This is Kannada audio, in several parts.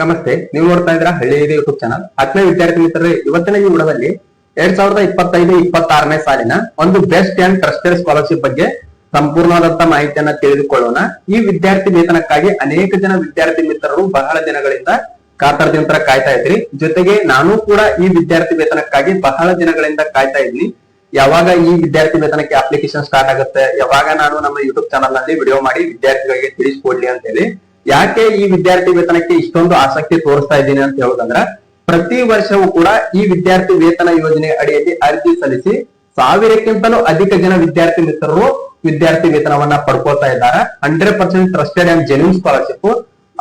ನಮಸ್ತೆ, ನೀವು ನೋಡ್ತಾ ಇದ್ರ ಹಳ್ಳಿ ಯೂಟ್ಯೂಬ್ ಚಾನಲ್. ಹತ್ತನೇ ವಿದ್ಯಾರ್ಥಿ ಮಿತ್ರರೇ, ಇವತ್ತಿನ ಈ ಎರಡ್ ಸಾವಿರದ ಇಪ್ಪತ್ತೈದು, ಇಪ್ಪತ್ತಾರನೇ ಸಾಲಿನ ಒಂದು ಬೆಸ್ಟ್ ಅಂಡ್ ಟ್ರಸ್ಟೆಡ್ ಸ್ಕಾಲರ್ಶಿಪ್ ಬಗ್ಗೆ ಸಂಪೂರ್ಣವಾದಂತ ಮಾಹಿತಿಯನ್ನ ತಿಳಿದುಕೊಳ್ಳೋಣ. ಈ ವಿದ್ಯಾರ್ಥಿ ವೇತನಕ್ಕಾಗಿ ಅನೇಕ ಜನ ವಿದ್ಯಾರ್ಥಿ ಮಿತ್ರರು ಬಹಳ ದಿನಗಳಿಂದ ಕಾತರದಿಂದ ಕಾಯ್ತಾ ಇದ್ರಿ. ಜೊತೆಗೆ ನಾನು ಕೂಡ ಈ ವಿದ್ಯಾರ್ಥಿ ವೇತನಕ್ಕಾಗಿ ಬಹಳ ದಿನಗಳಿಂದ ಕಾಯ್ತಾ ಇದ್ನಿ ಯಾವಾಗ ಈ ವಿದ್ಯಾರ್ಥಿ ವೇತನಕ್ಕೆ ಅಪ್ಲಿಕೇಶನ್ ಸ್ಟಾರ್ಟ್ ಆಗುತ್ತೆ, ಯಾವಾಗ ನಾನು ನಮ್ಮ ಯೂಟ್ಯೂಬ್ ಚಾನಲ್ನಲ್ಲಿ ವಿಡಿಯೋ ಮಾಡಿ ವಿದ್ಯಾರ್ಥಿಗಳಿಗೆ ತಿಳಿಸ್ಕೊಡ್ಲಿ ಅಂತ ಹೇಳಿ ಯಾಕೆ ಈ ವಿದ್ಯಾರ್ಥಿ ವೇತನಕ್ಕೆ ಇಷ್ಟೊಂದು ಆಸಕ್ತಿ ತೋರಿಸ್ತಾ ಇದ್ದೀನಿ ಅಂತ ಹೇಳೋದಂದ್ರ ಪ್ರತಿ ವರ್ಷವೂ ಕೂಡ ಈ ವಿದ್ಯಾರ್ಥಿ ವೇತನ ಯೋಜನೆ ಅಡಿಯಲ್ಲಿ ಅರ್ಜಿ ಸಲ್ಲಿಸಿ ಸಾವಿರಕ್ಕಿಂತಲೂ ಅಧಿಕ ಜನ ವಿದ್ಯಾರ್ಥಿ ಮಿತ್ರರು ವಿದ್ಯಾರ್ಥಿ ವೇತನವನ್ನ ಪಡ್ಕೊಳ್ತಾ ಇದ್ದಾರೆ. Hundred percent trusted and genuine scholarship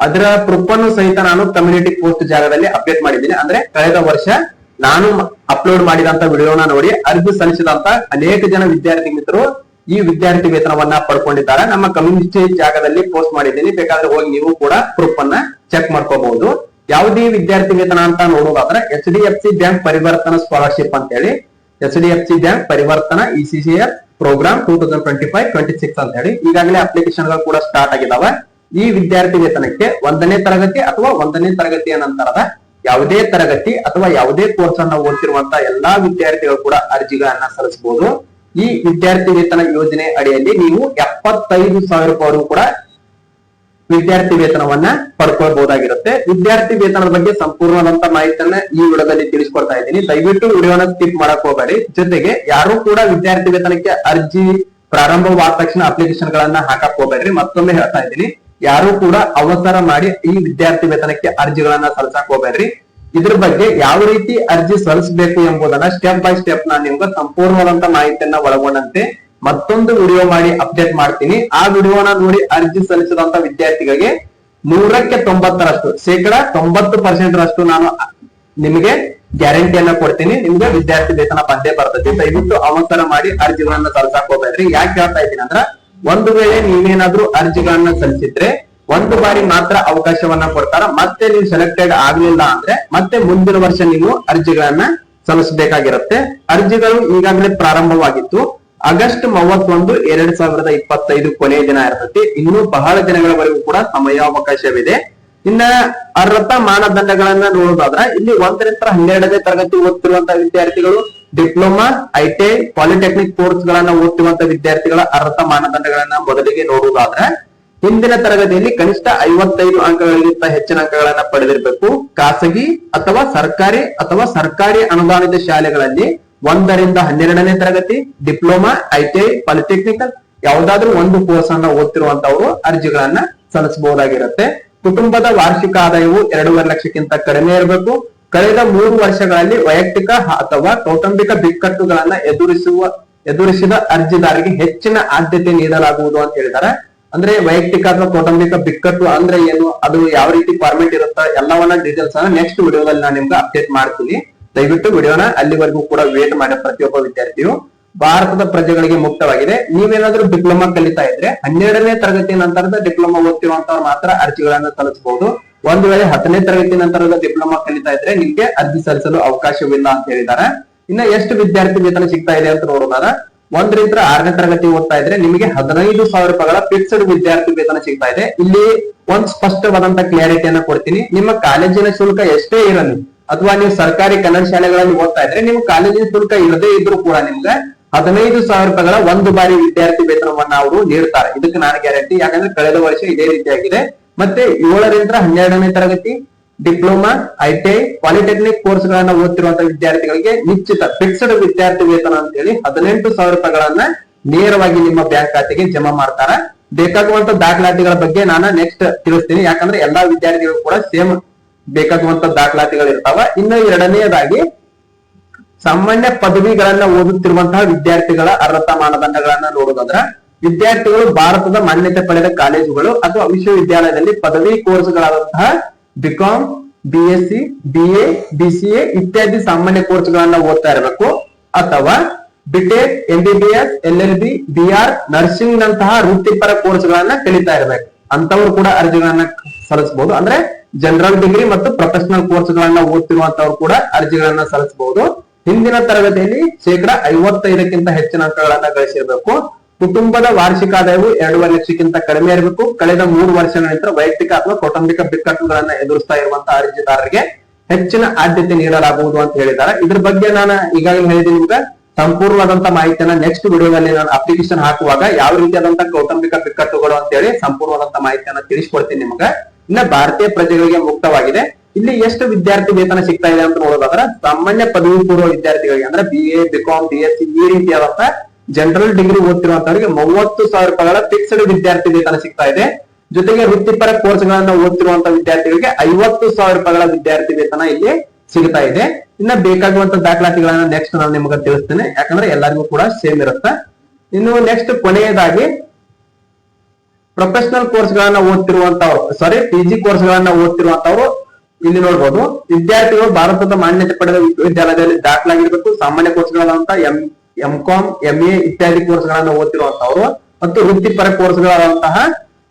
ಅದರ ಪ್ರೂಫ್ ಅನ್ನು ಸಹಿತ ನಾನು ಕಮ್ಯುನಿಟಿ ಪೋಸ್ಟ್ ಜಾಗದಲ್ಲಿ ಅಪ್ಡೇಟ್ ಮಾಡಿದ್ದೀನಿ. ಅಂದ್ರೆ ಕಳೆದ ವರ್ಷ ನಾನು ಅಪ್ಲೋಡ್ ಮಾಡಿದಂತ ವಿಡಿಯೋನ ನೋಡಿ, ಅರ್ಜಿ ಸಲ್ಲಿಸಿದಂತ ಅನೇಕ ಜನ ವಿದ್ಯಾರ್ಥಿ ಮಿತ್ರರು ಈ ವಿದ್ಯಾರ್ಥಿ ವೇತನವನ್ನ ಪಡ್ಕೊಂಡಿದ್ದಾರೆ. ನಮ್ಮ ಕಮ್ಯುನಿಟಿ ಜಾಗದಲ್ಲಿ ಪೋಸ್ಟ್ ಮಾಡಿದ್ದೀನಿ. ಬೇಕಾದ್ರೆ ಹೋಗಿ ನೀವು ಕೂಡ ಪ್ರೂಫ್ ಅನ್ನ ಚೆಕ್ ಮಾಡ್ಕೋಬಹುದು. ಯಾವುದೇ ವಿದ್ಯಾರ್ಥಿ ವೇತನ ಅಂತ ನೋಡೋದಾದ್ರೆ H D F C bank Parivartana scholarship ಅಂತ ಹೇಳಿ H D C bank Parivartana ECCF programme two thousand twenty five twenty six ಅಂತ ಹೇಳಿ ಈಗಾಗಲೇ ಅಪ್ಲಿಕೇಶನ್ಗಳು ಕೂಡ ಸ್ಟಾರ್ಟ್ ಆಗಿದಾವೆ. ಈ ವಿದ್ಯಾರ್ಥಿ ವೇತನಕ್ಕೆ ಒಂದನೇ ತರಗತಿ ಅಥವಾ ಒಂದನೇ ತರಗತಿಯ ನಂತರದ ಯಾವುದೇ ತರಗತಿ ಅಥವಾ ಯಾವುದೇ ಕೋರ್ಸ್ ಅನ್ನ ಓದ್ತಿರುವಂತಹ ಎಲ್ಲಾ ವಿದ್ಯಾರ್ಥಿಗಳು ಕೂಡ ಅರ್ಜಿಗಳನ್ನ ಸಲ್ಲಿಸಬಹುದು. ಈ ವಿದ್ಯಾರ್ಥಿ ವೇತನ ಯೋಜನೆ ಅಡಿಯಲ್ಲಿ ನೀವು ಎಪ್ಪತ್ತೈದು ಸಾವಿರ ರೂಪಾಯಿ ಕೂಡ ವಿದ್ಯಾರ್ಥಿ ವೇತನವನ್ನ ಪಡ್ಕೊಳ್ಬಹುದಾಗಿರುತ್ತೆ ವಿದ್ಯಾರ್ಥಿ ವೇತನದ ಬಗ್ಗೆ ಸಂಪೂರ್ಣವಾದಂತ ಮಾಹಿತಿಯನ್ನ ಈ ವಿಡಿಯೋದಲ್ಲಿ ತಿಳಿಸ್ಕೊಡ್ತಾ ಇದ್ದೀನಿ. ದಯವಿಟ್ಟು ವಿಡಿಯೋನ ಸ್ಕಿಪ್ ಮಾಡಕ್ ಹೋಗಬೇಡಿ. ಜೊತೆಗೆ ಯಾರು ಕೂಡ ವಿದ್ಯಾರ್ಥಿ ವೇತನಕ್ಕೆ ಅರ್ಜಿ ಪ್ರಾರಂಭವಾದ ತಕ್ಷಣ ಅಪ್ಲಿಕೇಶನ್ ಗಳನ್ನ ಹಾಕಕ್ ಹೋಗ್ಬೇಡ್ರಿ. ಮತ್ತೊಮ್ಮೆ ಹೇಳ್ತಾ ಇದ್ದೀನಿ, ಯಾರು ಕೂಡ ಅವಸರ ಮಾಡಿ ಈ ವಿದ್ಯಾರ್ಥಿ ವೇತನಕ್ಕೆ ಅರ್ಜಿಗಳನ್ನ ಸಲ್ಲಿಸಕ್ ಹೋಗ್ಬೇಡ್ರಿ. ಇದ್ರ ಬಗ್ಗೆ ಯಾವ ರೀತಿ ಅರ್ಜಿ ಸಲ್ಲಿಸಬೇಕು ಎಂಬುದನ್ನ ಸ್ಟೆಪ್ ಬೈ ಸ್ಟೆಪ್ ನಾನು ನಿಮ್ಗೆ ಸಂಪೂರ್ಣವಾದಂತ ಮಾಹಿತಿಯನ್ನ ಒಳಗೊಂಡಂತೆ ಮತ್ತೊಂದು ವಿಡಿಯೋ ಮಾಡಿ ಅಪ್ಡೇಟ್ ಮಾಡ್ತೀನಿ. ಆ ವಿಡಿಯೋನ ನೋಡಿ ಅರ್ಜಿ ಸಲ್ಲಿಸಿದಂತ ವಿದ್ಯಾರ್ಥಿಗಳಿಗೆ ನೂರಕ್ಕೆ ತೊಂಬತ್ತರಷ್ಟು, ಶೇಕಡ ತೊಂಬತ್ತು ಪರ್ಸೆಂಟ್ ರಷ್ಟು ನಾನು ನಿಮಗೆ ಗ್ಯಾರಂಟಿಯನ್ನ ಕೊಡ್ತೀನಿ. ನಿಮ್ಗೆ ವಿದ್ಯಾರ್ಥಿ ವೇತನ ಬಂದೇ ಬರ್ತದೆ. ದಯವಿಟ್ಟು ಅವಸರ ಮಾಡಿ ಅರ್ಜಿಗಳನ್ನ ಸಲ್ಲಿಸಕ್ ಹೋಗ್ಬೇಡ್ರಿ. ಯಾಕೆ ಹೇಳ್ತಾ ಇದ್ದೀನಿ ಅಂದ್ರ ಒಂದು ವೇಳೆ ನೀವೇನಾದ್ರೂ ಅರ್ಜಿಗಳನ್ನ ಸಲ್ಲಿಸಿದ್ರೆ ಒಂದು ಬಾರಿ ಮಾತ್ರ ಅವಕಾಶವನ್ನ ಕೊಡ್ತಾರ. ಮತ್ತೆ ನೀವು ಸೆಲೆಕ್ಟೆಡ್ ಆಗ್ಲಿಲ್ಲ ಅಂದ್ರೆ ಮತ್ತೆ ಮುಂದಿನ ವರ್ಷ ನೀವು ಅರ್ಜಿಗಳನ್ನ ಸಲ್ಲಿಸಬೇಕಾಗಿರುತ್ತೆ. ಅರ್ಜಿಗಳು ಈಗಾಗಲೇ ಪ್ರಾರಂಭವಾಗಿತ್ತು. ಆಗಸ್ಟ್ ಮೂವತ್ತೊಂದು ಎರಡ್ ಸಾವಿರದ ಇಪ್ಪತ್ತೈದು ಕೊನೆಯ ದಿನ ಇರ್ತೈತಿ. ಇನ್ನೂ ಬಹಳ ದಿನಗಳವರೆಗೂ ಕೂಡ ಸಮಯಾವಕಾಶವಿದೆ ಇನ್ನ ಅರ್ಹತಾ ಮಾನದಂಡಗಳನ್ನ ನೋಡೋದಾದ್ರ ಇಲ್ಲಿ ಒಂದರಿಂದ ಹನ್ನೆರಡನೇ ತರಗತಿ ಓದ್ತಿರುವಂತಹ ವಿದ್ಯಾರ್ಥಿಗಳು, ಡಿಪ್ಲೊಮಾ ಐಟಿಐ ಪಾಲಿಟೆಕ್ನಿಕ್ ಕೋರ್ಸ್ ಗಳನ್ನ ಓದ್ತಿರುವಂತಹ ವಿದ್ಯಾರ್ಥಿಗಳ ಅರ್ಹತಾ ಮಾನದಂಡಗಳನ್ನ ಮೊದಲಿಗೆ ನೋಡುವುದಾದ್ರೆ ಹಿಂದಿನ ತರಗತಿಯಲ್ಲಿ ಕನಿಷ್ಠ ಐವತ್ತೈದು ಅಂಕಗಳಿಗಿಂತ ಹೆಚ್ಚಿನ ಅಂಕಗಳನ್ನ ಪಡೆದಿರಬೇಕು. ಖಾಸಗಿ ಅಥವಾ ಸರ್ಕಾರಿ ಅಥವಾ ಸರ್ಕಾರಿ ಅನುದಾನಿತ ಶಾಲೆಗಳಲ್ಲಿ ಒಂದರಿಂದ ಹನ್ನೆರಡನೇ ತರಗತಿ, ಡಿಪ್ಲೊಮಾ ಐಟಿಐ ಪಾಲಿಟೆಕ್ನಿಕಲ್ ಯಾವುದಾದ್ರೂ ಒಂದು ಕೋರ್ಸ್ ಅನ್ನ ಓದ್ತಿರುವಂತವರು ಅರ್ಜಿಗಳನ್ನ ಸಲ್ಲಿಸಬಹುದಾಗಿರುತ್ತೆ. ಕುಟುಂಬದ ವಾರ್ಷಿಕ ಆದಾಯವು ಎರಡೂವರೆ ಲಕ್ಷಕ್ಕಿಂತ ಕಡಿಮೆ ಇರಬೇಕು. ಕಳೆದ ಮೂರು ವರ್ಷಗಳಲ್ಲಿ ವೈಯಕ್ತಿಕ ಅಥವಾ ಕೌಟುಂಬಿಕ ಬಿಕ್ಕಟ್ಟುಗಳನ್ನ ಎದುರಿಸುವ, ಎದುರಿಸಿದ ಅರ್ಜಿದಾರರಿಗೆ ಹೆಚ್ಚಿನ ಆದ್ಯತೆ ನೀಡಲಾಗುವುದು ಅಂತ ಹೇಳಿದ್ದಾರೆ ಅಂದ್ರೆ ವೈಯಕ್ತಿಕ ಅಥವಾ ಕೌಟುಂಬಿಕ ಬಿಕ್ಕಟ್ಟು ಅಂದ್ರೆ ಏನು? ಅದು ಯಾವ ರೀತಿ ಫಾರ್ಮೆಟ್ ಇರುತ್ತ ಎಲ್ಲವನ್ನ ಡೀಟೇಲ್ಸ್ ಅನ್ನ ನೆಕ್ಸ್ಟ್ ವಿಡಿಯೋದಲ್ಲಿ ನಾನು ನಿಮ್ಗೆ ಅಪ್ಡೇಟ್ ಮಾಡ್ತೀನಿ. ದಯವಿಟ್ಟು ವಿಡಿಯೋನ ಅಲ್ಲಿವರೆಗೂ ಕೂಡ ವೇಟ್ ಮಾಡಿ ಪ್ರತಿಯೊಬ್ಬ ವಿದ್ಯಾರ್ಥಿಯು. ಭಾರತದ ಪ್ರಜೆಗಳಿಗೆ ಮುಕ್ತವಾಗಿದೆ. ನೀವೇನಾದ್ರೂ ಡಿಪ್ಲೊಮಾ ಕಲಿತಾ ಇದ್ರೆ ಹನ್ನೆರಡನೇ ತರಗತಿ ನಂತರದ ಡಿಪ್ಲೊಮಾ ಓದ್ತಿರುವಂತವ್ರು ಮಾತ್ರ ಅರ್ಜಿಗಳನ್ನ ಸಲ್ಲಿಸಬಹುದು. ಒಂದು ವೇಳೆ ಹತ್ತನೇ ತರಗತಿ ನಂತರದ ಡಿಪ್ಲೊಮಾ ಕಲಿತಾ ಇದ್ರೆ ನಿಮ್ಗೆ ಅರ್ಜಿ ಸಲ್ಲಿಸಲು ಅವಕಾಶವಿಲ್ಲ ಅಂತ ಹೇಳಿದ್ದಾರೆ. ಇನ್ನ ಎಷ್ಟು ವಿದ್ಯಾರ್ಥಿ ವೇತನ ಸಿಗ್ತಾ ಇದೆ ಅಂತ ನೋಡೋದಾದ್ರೆ ಒಂದರಿಂದ ಆರನೇ ತರಗತಿ ಓದ್ತಾ ಇದ್ರೆ ನಿಮಗೆ ಹದಿನೈದು ಸಾವಿರ ರೂಪಾಯಿಗಳ ಫಿಕ್ಸ್ಡ್ ವಿದ್ಯಾರ್ಥಿ ವೇತನ ಸಿಗ್ತಾ ಇದೆ. ಇಲ್ಲಿ ಒಂದ್ ಸ್ಪಷ್ಟವಾದಂತ ಕ್ಲಾರಿಟಿಯನ್ನ ಕೊಡ್ತೀನಿ. ನಿಮ್ಮ ಕಾಲೇಜಿನ ಶುಲ್ಕ ಎಷ್ಟೇ ಇರಲಿ, ಅಥವಾ ನೀವು ಸರ್ಕಾರಿ ಕನ್ನಡ ಶಾಲೆಗಳಲ್ಲಿ ಓದ್ತಾ ಇದ್ರೆ ನಿಮ್ಮ ಕಾಲೇಜಿನ ಶುಲ್ಕ ಇರದೇ ಇದ್ರೂ ಕೂಡ ನಿಮ್ಗೆ ಹದಿನೈದು ಸಾವಿರ ರೂಪಾಯಿಗಳ ಒಂದು ಬಾರಿ ವಿದ್ಯಾರ್ಥಿ ವೇತನವನ್ನ ಅವರು ನೀಡ್ತಾರೆ. ಇದಕ್ಕೆ ನಾನು ಗ್ಯಾರಂಟಿ ಯಾಕಂದ್ರೆ ಕಳೆದ ವರ್ಷ ಇದೇ ರೀತಿಯಾಗಿದೆ. ಮತ್ತೆ ಏಳರಿಂದ ಹನ್ನೆರಡನೇ ತರಗತಿ ಡಿಪ್ಲೊಮಾ ಐಟಿಐ ಪಾಲಿಟೆಕ್ನಿಕ್ ಕೋರ್ಸ್ ಗಳನ್ನ ಓದ್ತಿರುವಂತಹ ವಿದ್ಯಾರ್ಥಿಗಳಿಗೆ ನಿಶ್ಚಿತ ಫಿಕ್ಸ್ಡ್ ವಿದ್ಯಾರ್ಥಿ ವೇತನ ಅಂತ ಹೇಳಿ ಹದಿನೆಂಟು ಸಾವಿರ ರೂಪಾಯಿಗಳನ್ನ ನೇರವಾಗಿ ನಿಮ್ಮ ಬ್ಯಾಂಕ್ ಖಾತೆಗೆ ಜಮಾ ಮಾಡ್ತಾರ. ಬೇಕಾಗುವಂತ ದಾಖಲಾತಿಗಳ ಬಗ್ಗೆ ನಾನು ನೆಕ್ಸ್ಟ್ ತಿಳಿಸ್ತೀನಿ. ಯಾಕಂದ್ರೆ ಎಲ್ಲಾ ವಿದ್ಯಾರ್ಥಿಗಳು ಕೂಡ ಸೇಮ್ ಬೇಕಾಗುವಂತ ದಾಖಲಾತಿಗಳು ಇರ್ತಾವ ಇನ್ನು ಎರಡನೆಯದಾಗಿ ಸಾಮಾನ್ಯ ಪದವಿಗಳನ್ನ ಓದುತ್ತಿರುವಂತಹ ವಿದ್ಯಾರ್ಥಿಗಳ ಅರ್ಹತಾ ಮಾನದಂಡಗಳನ್ನ ನೋಡೋದಾದ್ರ ವಿದ್ಯಾರ್ಥಿಗಳು ಭಾರತದ ಮಾನ್ಯತೆ ಪಡೆದ ಕಾಲೇಜುಗಳು ಅಥವಾ ವಿಶ್ವವಿದ್ಯಾಲಯದಲ್ಲಿ ಪದವಿ ಕೋರ್ಸ್ಗಳಾದಂತಹ ಬಿಕಾಂ ಬಿ ಬಿಎ ಎ ಇತ್ಯಾದಿ ಸಾಮಾನ್ಯ ಕೋರ್ಸ್ಗಳನ್ನ ಓದ್ತಾ ಇರಬೇಕು. ಅಥವಾ BTech MBBS L L B BR nursing ನಂತಹ ವೃತ್ತಿಪರ ಕೋರ್ಸ್ಗಳನ್ನ ಕಲಿತಾ ಇರಬೇಕು. ಅಂತವರು ಕೂಡ ಅರ್ಜಿಗಳನ್ನ ಸಲ್ಲಿಸಬಹುದು ಅಂದ್ರೆ ಜನರಲ್ ಡಿಗ್ರಿ ಮತ್ತು ಪ್ರೊಫೆಷನಲ್ ಕೋರ್ಸ್ ಗಳನ್ನ ಓದ್ತಿರುವಂತವ್ರು ಕೂಡ ಅರ್ಜಿಗಳನ್ನ ಸಲ್ಲಿಸಬಹುದು ಹಿಂದಿನ ತರಗತಿಯಲ್ಲಿ ಶೇಕಡ ಐವತ್ತೈದಕ್ಕಿಂತ ಹೆಚ್ಚಿನ ಅಂಕಗಳನ್ನ ಗಳಿಸಿರಬೇಕು. ಕುಟುಂಬದ ವಾರ್ಷಿಕ ಆದಾಯವು ಎರಡೂವರೆ ಲಕ್ಷಕ್ಕಿಂತ ಕಡಿಮೆ ಇರಬೇಕು. ಕಳೆದ ಮೂರು ವರ್ಷಗಳ ನಂತರ ವೈಯಕ್ತಿಕ ಅಥವಾ ಕೌಟುಂಬಿಕ ಬಿಕ್ಕಟ್ಟುಗಳನ್ನ ಎದುರಿಸ್ತಾ ಇರುವಂತಹ ಅರ್ಜಿದಾರರಿಗೆ ಹೆಚ್ಚಿನ ಆದ್ಯತೆ ನೀಡಲಾಗುವುದು ಅಂತ ಹೇಳಿದ್ದಾರೆ. ಇದ್ರ ಬಗ್ಗೆ ನಾನು ಈಗಾಗಲೇ ಹೇಳಿದ್ದೀನಿ ನಿಮ್ಗೆ. ಸಂಪೂರ್ಣವಾದಂತಹ ಮಾಹಿತಿಯನ್ನ ನೆಕ್ಸ್ಟ್ ವಿಡಿಯೋದಲ್ಲಿ ನಾನು ಅಪ್ಲಿಕೇಶನ್ ಹಾಕುವಾಗ ಯಾವ ರೀತಿಯಾದಂತಹ ಕೌಟುಂಬಿಕ ಬಿಕ್ಕಟ್ಟುಗಳು ಅಂತ ಹೇಳಿ ಸಂಪೂರ್ಣವಾದಂತಹ ಮಾಹಿತಿಯನ್ನ ತಿಳಿಸ್ಕೊಡ್ತೀನಿ ನಿಮಗೆ. ಇನ್ನ ಭಾರತೀಯ ಪ್ರಜೆಗಳಿಗೆ ಮುಕ್ತವಾಗಿದೆ. ಇಲ್ಲಿ ಎಷ್ಟು ವಿದ್ಯಾರ್ಥಿ ವೇತನ ಸಿಗ್ತಾ ಇದೆ ಅಂತ ನೋಡೋದಾದ್ರೆ, ಸಾಮಾನ್ಯ ಪದವಿ ಪೂರ್ವ ವಿದ್ಯಾರ್ಥಿಗಳಿಗೆ, ಅಂದ್ರೆ B A BCom B S C ಈ ರೀತಿಯಾದಂತ ಜನರಲ್ ಡಿಗ್ರಿ ಓದ್ತಿರುವಂತವರಿಗೆ ಮೂವತ್ತು ಸಾವಿರ ರೂಪಾಯಿಗಳ ಫಿಕ್ಸ್ಡ್ ವಿದ್ಯಾರ್ಥಿ ವೇತನ ಸಿಗ್ತಾ ಇದೆ. ಜೊತೆಗೆ ವೃತ್ತಿಪರ ಕೋರ್ಸ್ ಗಳನ್ನ ಓದ್ತಿರುವಂತ ವಿದ್ಯಾರ್ಥಿಗಳಿಗೆ ಐವತ್ತು ಸಾವಿರ ರೂಪಾಯಿಗಳ ವಿದ್ಯಾರ್ಥಿ ವೇತನ ಇಲ್ಲಿ ಸಿಗ್ತಾ ಇದೆ. ಇನ್ನ ಬೇಕಾಗುವಂತ ದಾಖಲಾತಿಗಳನ್ನ ನೆಕ್ಸ್ಟ್ ನಾನು ನಿಮಗೆ ತಿಳಿಸ್ತೇನೆ. ಯಾಕಂದ್ರೆ ಎಲ್ಲರಿಗೂ ಕೂಡ ಸೇಮ್ ಇರುತ್ತೆ. ಇನ್ನು ನೆಕ್ಸ್ಟ್ ಕೊನೆಯದಾಗಿ ಪ್ರೊಫೆಷನಲ್ ಕೋರ್ಸ್ ಗಳನ್ನ ಓದ್ತಿರುವಂತವ್ರು ಸಾರಿ ಪಿ ಜಿ ಕೋರ್ಸ್ ಗಳನ್ನ ಓದ್ತಿರುವಂತವ್ರು ಇಲ್ಲಿ ನೋಡ್ಬೋದು. ವಿದ್ಯಾರ್ಥಿಗಳು ಭಾರತದ ಮಾನ್ಯತೆ ಪಡೆದ ವಿಶ್ವವಿದ್ಯಾಲಯದಲ್ಲಿ ದಾಖಲಾಗಿರ್ಬೇಕು. ಸಾಮಾನ್ಯ ಕೋರ್ಸ್ಗಳಾದಂತ M M Com M A ಇತ್ಯಾದಿ ಕೋರ್ಸ್ ಗಳನ್ನ ಮತ್ತು ವೃತ್ತಿಪರ course ಗಳಾದಂತಹ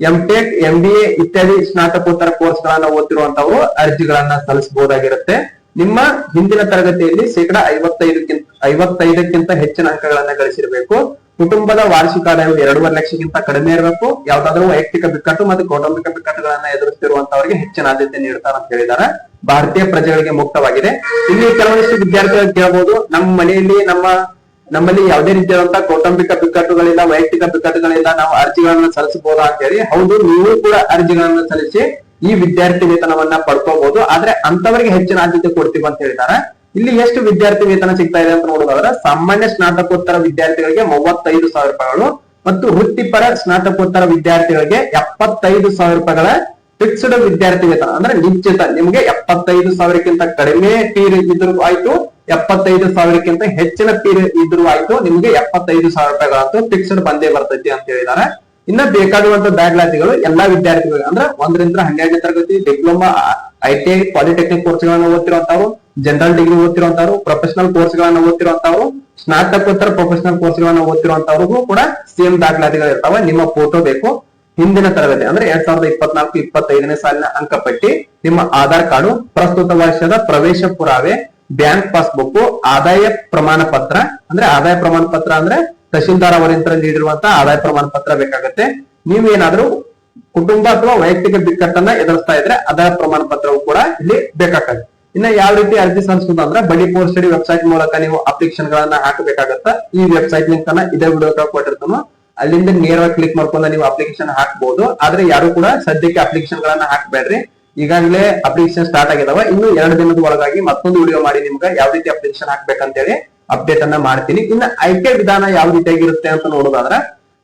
M Tech M B A ಇತ್ಯಾದಿ ಸ್ನಾತಕೋತ್ತರ ಕೋರ್ಸ್ ಗಳನ್ನ ಓದ್ತಿರುವಂತವ್ರು ಅರ್ಜಿಗಳನ್ನ ಸಲ್ಲಿಸಬಹುದಾಗಿರುತ್ತೆ. ನಿಮ್ಮ ಹಿಂದಿನ ತರಗತಿಯಲ್ಲಿ ಶೇಕಡಾ ಐವತ್ತೈದಕ್ಕಿಂತ ಐವತ್ತೈದಕ್ಕಿಂತ ಹೆಚ್ಚಿನ ಅಂಕಗಳನ್ನ ಗಳಿಸಿರಬೇಕು. ಕುಟುಂಬದ ವಾರ್ಷಿಕ ಆದಾಯವು ಎರಡೂವರೆ ಲಕ್ಷಕ್ಕಿಂತ ಕಡಿಮೆ ಇರಬೇಕು. ಯಾವ್ದಾದ್ರು ವೈಯಕ್ತಿಕ ಬಿಕ್ಕಟ್ಟು ಮತ್ತು ಕೌಟುಂಬಿಕ ಬಿಕ್ಕಟ್ಟುಗಳನ್ನ ಎದುರಿಸುತ್ತಿರುವಂತವರಿಗೆ ಹೆಚ್ಚಿನ ಆದ್ಯತೆ ನೀಡ್ತಾರೆ ಅಂತ ಹೇಳಿದ್ದಾರೆ. ಭಾರತೀಯ ಪ್ರಜೆಗಳಿಗೆ ಮುಕ್ತವಾಗಿದೆ. ಇಲ್ಲಿ ಕೆಲವೊಂದಿಷ್ಟು ವಿದ್ಯಾರ್ಥಿಗಳು ಕೇಳಬಹುದು. ನಮ್ಮ ಮನೆಯಲ್ಲಿ ನಮ್ಮ ನಮ್ಮಲ್ಲಿ ಯಾವುದೇ ರೀತಿಯಾದಂತಹ ಕೌಟುಂಬಿಕ ಬಿಕ್ಕಟ್ಟುಗಳಿಲ್ಲ, ವೈಯಕ್ತಿಕ ಬಿಕ್ಕಟ್ಟುಗಳಿಲ್ಲ, ನಾವು ಅರ್ಜಿಗಳನ್ನ ಸಲ್ಲಿಸಬಹುದಾ ಅಂತ ಹೇಳಿ ಹೌದು, ನೀವು ಕೂಡ ಅರ್ಜಿಗಳನ್ನ ಸಲ್ಲಿಸಿ ಈ ವಿದ್ಯಾರ್ಥಿ ವೇತನವನ್ನ ಪಡ್ಕೋಬಹುದು. ಆದ್ರೆ ಅಂತವರಿಗೆ ಹೆಚ್ಚಿನ ಆದ್ಯತೆ ಕೊಡ್ತೀವಿ ಅಂತ ಹೇಳ್ತಾರೆ. ಇಲ್ಲಿ ಎಷ್ಟು ವಿದ್ಯಾರ್ಥಿ ವೇತನ ಸಿಗ್ತಾ ಇದೆ ಅಂತ ನೋಡೋದಾದ್ರೆ, ಸಾಮಾನ್ಯ ಸ್ನಾತಕೋತ್ತರ ವಿದ್ಯಾರ್ಥಿಗಳಿಗೆ ಮೂವತ್ತೈದು ಸಾವಿರ ರೂಪಾಯಿಗಳು ಮತ್ತು ವೃತ್ತಿಪರ ಸ್ನಾತಕೋತ್ತರ ವಿದ್ಯಾರ್ಥಿಗಳಿಗೆ ಎಪ್ಪತ್ತೈದು ಸಾವಿರ ರೂಪಾಯಿಗಳ ಫಿಕ್ಸ್ಡ್ ವಿದ್ಯಾರ್ಥಿ ವೇತನ, ಅಂದ್ರೆ ನಿಶ್ಚಿತ ನಿಮ್ಗೆ ಎಪ್ಪತ್ತೈದು ಸಾವಿರಕ್ಕಿಂತ ಕಡಿಮೆ ಫೀ ಇದ್ರು ಆಯ್ತು. ಎಪ್ಪತ್ತೈದು ಸಾವಿರಕ್ಕಿಂತ ಹೆಚ್ಚಿನ ಪೀರಿಯಡ್ ಇದ್ರೂ ಆಯ್ತು, ನಿಮ್ಗೆ ಎಪ್ಪತ್ತೈದು ಸಾವಿರ ರೂಪಾಯಿಗಳಂತೂ ಫಿಕ್ಸ್ಡ್ ಬಂದೇ ಬರ್ತೈತಿ ಅಂತ ಹೇಳಿದ್ದಾರೆ ಇನ್ನ ಬೇಕಾಗುವಂತ ದಾಖಲಾತಿಗಳು ಎಲ್ಲಾ ವಿದ್ಯಾರ್ಥಿಗಳು ಅಂದ್ರೆ ಒಂದರಿಂದ ಹನ್ನೆರಡನೇ ತರಗತಿ diploma I T I polytechnic course ಗಳನ್ನ ಓದ್ತಿರುವಂತವ್ರು ಜನರಲ್ ಡಿಗ್ರಿ ಓದ್ತಿರುವಂತವ್ರು ಪ್ರೊಫೆಷನಲ್ ಕೋರ್ಸ್ ಗಳನ್ನ ಓದ್ತಿರುವಂತವ್ರು ಸ್ನಾತಕೋತ್ತರ ಪ್ರೊಫೆಷನಲ್ ಕೋರ್ಸ್ ಗಳನ್ನ ಓದ್ತಿರುವಂತವ್ರಿಗೂ ಕೂಡ ಸೇಮ್ ದಾಖಲಾತಿಗಳು ಇರ್ತಾವೆ. ನಿಮ್ಮ ಫೋಟೋ ಬೇಕು. ಹಿಂದಿನ ತರಗತಿ ಅಂದ್ರೆ ಎರಡ್ ಸಾವಿರದ ಇಪ್ಪತ್ನಾಲ್ಕು, ಇಪ್ಪತ್ತೈದನೇ ಸಾಲಿನ ಅಂಕಪಟ್ಟಿ, ನಿಮ್ಮ ಆಧಾರ್ ಕಾರ್ಡು, ಪ್ರಸ್ತುತ ವರ್ಷದ ಪ್ರವೇಶ ಪುರಾವೆ ಬ್ಯಾಂಕ್ ಪಾಸ್ಬುಕ್ ಆದಾಯ ಪ್ರಮಾಣ ಪತ್ರ, ಅಂದ್ರೆ ಆದಾಯ ಪ್ರಮಾಣ ಪತ್ರ ಅಂದ್ರೆ ತಹಶೀಲ್ದಾರ್ ಅವರಿಂದ ನೀಡಿರುವಂತಹ ಆದಾಯ ಪ್ರಮಾಣ ಪತ್ರ ಬೇಕಾಗುತ್ತೆ. ನೀವೇನಾದ್ರೂ ಕುಟುಂಬ ಅಥವಾ ವೈಯಕ್ತಿಕ ಬಿಕ್ಕಟ್ಟನ್ನ ಎದುರಿಸ್ತಾ ಇದ್ರೆ ಆದಾಯ ಪ್ರಮಾಣ ಪತ್ರವು ಕೂಡ ಇಲ್ಲಿ ಬೇಕಾಗುತ್ತೆ. ಇನ್ನ ಯಾವ ರೀತಿ ಅರ್ಜಿ ಸಲ್ಲಿಸೋದು ಅಂದ್ರೆ ಬಳಿ ಸ್ಟಡಿ ವೆಬ್ಸೈಟ್ ಮೂಲಕ ನೀವು ಅಪ್ಲಿಕೇಶನ್ ಗಳನ್ನ ಹಾಕಬೇಕಾಗತ್ತ. ಈ ವೆಬ್ಸೈಟ್ ಲಿಂಕ್ ಅನ್ನ ಇದೇ ವಿಡಿಯೋ ಕೊಟ್ಟಿರ್ತಾನೋ. ಅಲ್ಲಿಂದ ನೇರವಾಗಿ ಕ್ಲಿಕ್ ಮಾಡ್ಕೊಂಡು ನೀವು ಅಪ್ಲಿಕೇಶನ್ ಹಾಕಬಹುದು ಆದ್ರೆ ಯಾರು ಕೂಡ ಸದ್ಯಕ್ಕೆ ಅಪ್ಲಿಕೇಶನ್ ಗಳನ್ನ ಹಾಕ್ಬೇಡ್ರಿ. ಈಗಾಗಲೇ ಅಪ್ಲಿಕೇಶನ್ ಸ್ಟಾರ್ಟ್ ಆಗಿದಾವ. ಇನ್ನು ಎರಡು ದಿನದ ಒಳಗಾಗಿ ಮತ್ತೊಂದು ವಿಡಿಯೋ ಮಾಡಿ ನಿಮ್ಗೆ ಯಾವ ರೀತಿ ಅಪ್ಲಿಕೇಶನ್ ಹಾಕ್ಬೇಕಂತೇಳಿ ಅಪ್ಡೇಟ್ ಅನ್ನ ಮಾಡ್ತೀನಿ. ಇನ್ನು ಆಯ್ಕೆ ವಿಧಾನ ಯಾವ ರೀತಿಯಾಗಿರುತ್ತೆ ಅಂತ ನೋಡೋದಾದ್ರೆ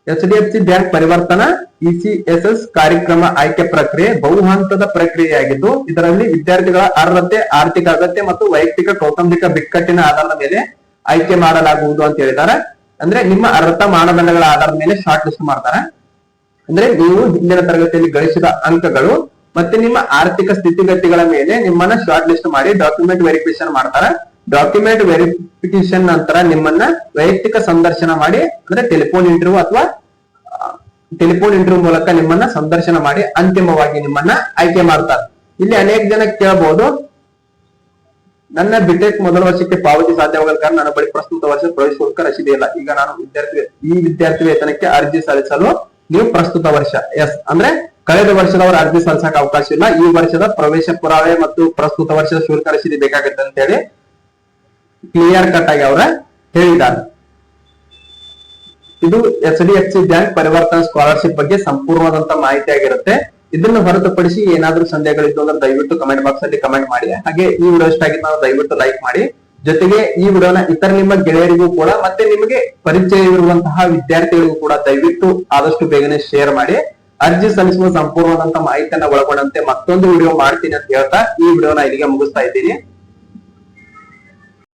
H D F C bank ಪರಿವರ್ತನಾ ಇಸಿಎಸ್ಎಸ್ ಕಾರ್ಯಕ್ರಮ ಆಯ್ಕೆ ಪ್ರಕ್ರಿಯೆ ಬಹುಹಂತದ ಪ್ರಕ್ರಿಯೆಯಾಗಿದ್ದು, ಇದರಲ್ಲಿ ವಿದ್ಯಾರ್ಥಿಗಳ ಅರ್ಹತೆ, ಆರ್ಥಿಕ ಅಗತ್ಯ ಮತ್ತು ವೈಯಕ್ತಿಕ ಕೌಟುಂಬಿಕ ಬಿಕ್ಕಟ್ಟಿನ ಆಧಾರದ ಮೇಲೆ ಆಯ್ಕೆ ಮಾಡಲಾಗುವುದು ಅಂತ ಹೇಳಿದ್ದಾರೆ. ಅಂದ್ರೆ ನಿಮ್ಮ ಅರ್ಹತಾ ಮಾನದಂಡಗಳ ಆಧಾರದ ಮೇಲೆ ಶಾರ್ಟ್ ಲಿಸ್ಟ್ ಮಾಡ್ತಾರೆ. ಅಂದ್ರೆ ನೀವು ಹಿಂದಿನ ತರಗತಿಯಲ್ಲಿ ಗಳಿಸಿದ ಅಂಕಗಳು ಮತ್ತೆ ನಿಮ್ಮ ಆರ್ಥಿಕ ಸ್ಥಿತಿಗತಿಗಳ ಮೇಲೆ ನಿಮ್ಮನ್ನ ಶಾರ್ಟ್ ಲಿಸ್ಟ್ ಮಾಡಿ ಡಾಕ್ಯುಮೆಂಟ್ ವೆರಿಫಿಕೇಶನ್ ಮಾಡ್ತಾರೆ. ಡಾಕ್ಯುಮೆಂಟ್ ವೆರಿಫಿಕೇಶನ್ ನಂತರ ನಿಮ್ಮನ್ನ ವೈಯಕ್ತಿಕ ಸಂದರ್ಶನ ಮಾಡಿ, ಅಂದ್ರೆ ಟೆಲಿಫೋನ್ ಇಂಟರ್ವ್ಯೂ ಅಥವಾ ಟೆಲಿಫೋನ್ ಇಂಟರ್ವ್ಯೂ ಮೂಲಕ ನಿಮ್ಮನ್ನ ಸಂದರ್ಶನ ಮಾಡಿ ಅಂತಿಮವಾಗಿ ನಿಮ್ಮನ್ನ ಆಯ್ಕೆ ಮಾಡ್ತಾರೆ. ಇಲ್ಲಿ ಅನೇಕ ಜನ ಕೇಳಬಹುದು ನನ್ನ ಬಿಟೆಕ್ ಮೊದಲ ವರ್ಷಕ್ಕೆ ಪಾವತಿ ಸಾಧ್ಯವಾಗಲ ಕಾರಣ ನನ್ನ ಬಳಿ ಪ್ರಸ್ತುತ ವರ್ಷ ಪ್ರವೇಶ ಶುಲ್ಕ ಇಲ್ಲ. ಈಗ ನಾನು ವಿದ್ಯಾರ್ಥಿ ಈ ವಿದ್ಯಾರ್ಥಿ ವೇತನಕ್ಕೆ ಅರ್ಜಿ ಸಲ್ಲಿಸಲು ನೀವು ಪ್ರಸ್ತುತ ವರ್ಷ ಎಸ್ ಅಂದ್ರೆ ಕಳೆದ ವರ್ಷದವರ ಅರ್ಜಿ ಸಲ್ಲಿಸಕ್ ಅವಕಾಶ ಇಲ್ಲ. ಈ ವರ್ಷದ ಪ್ರವೇಶ ಪುರಾವೆ ಮತ್ತು ಪ್ರಸ್ತುತ ವರ್ಷದ ಶುಲ್ಕ ರಸೀದಿ ಬೇಕಾಗುತ್ತೆ ಅಂತ ಹೇಳಿ ಕ್ಲಿಯರ್ ಕಟ್ ಆಗಿ ಅವರ ಹೇಳಿದ್ದಾರೆ. ಇದು H D F C bank ಪರಿವರ್ತನಾ ಸ್ಕಾಲರ್ಶಿಪ್ ಬಗ್ಗೆ ಸಂಪೂರ್ಣವಾದಂತ ಮಾಹಿತಿ ಆಗಿರುತ್ತೆ. ಇದನ್ನು ಹೊರತುಪಡಿಸಿ ಏನಾದ್ರೂ ಸಂದೇಹಗಳಿದ್ದು ಅಂದ್ರೆ ದಯವಿಟ್ಟು ಕಮೆಂಟ್ ಬಾಕ್ಸ್ ಅಲ್ಲಿ ಕಮೆಂಟ್ ಮಾಡಿ. ಹಾಗೆ ಈ ವಿಡಿಯೋ ಇಷ್ಟ ಆಗಿದ್ದು ದಯವಿಟ್ಟು ಲೈಕ್ ಮಾಡಿ. ಜೊತೆಗೆ ಈ ವಿಡಿಯೋನ ಇತರ ನಿಮ್ಮ ಗೆಳೆಯರಿಗೂ ಕೂಡ ಮತ್ತೆ ನಿಮಗೆ ಪರಿಚಯ ಇರುವಂತಹ ವಿದ್ಯಾರ್ಥಿಗಳಿಗೂ ಕೂಡ ದಯವಿಟ್ಟು ಆದಷ್ಟು ಬೇಗನೆ ಶೇರ್ ಮಾಡಿ. ಅರ್ಜಿ ಸಲ್ಲಿಸುವ ಸಂಪೂರ್ಣವಾದಂತ ಮಾಹಿತಿಯನ್ನ ಒಳಗೊಂಡಂತೆ ಮತ್ತೊಂದು ವಿಡಿಯೋ ಮಾಡ್ತೀನಿ ಅಂತ ಹೇಳ್ತಾ ಈ ವಿಡಿಯೋನ ಇಲ್ಲಿಗೆ ಮುಗಿಸ್ತಾ ಇದ್ದೀನಿ.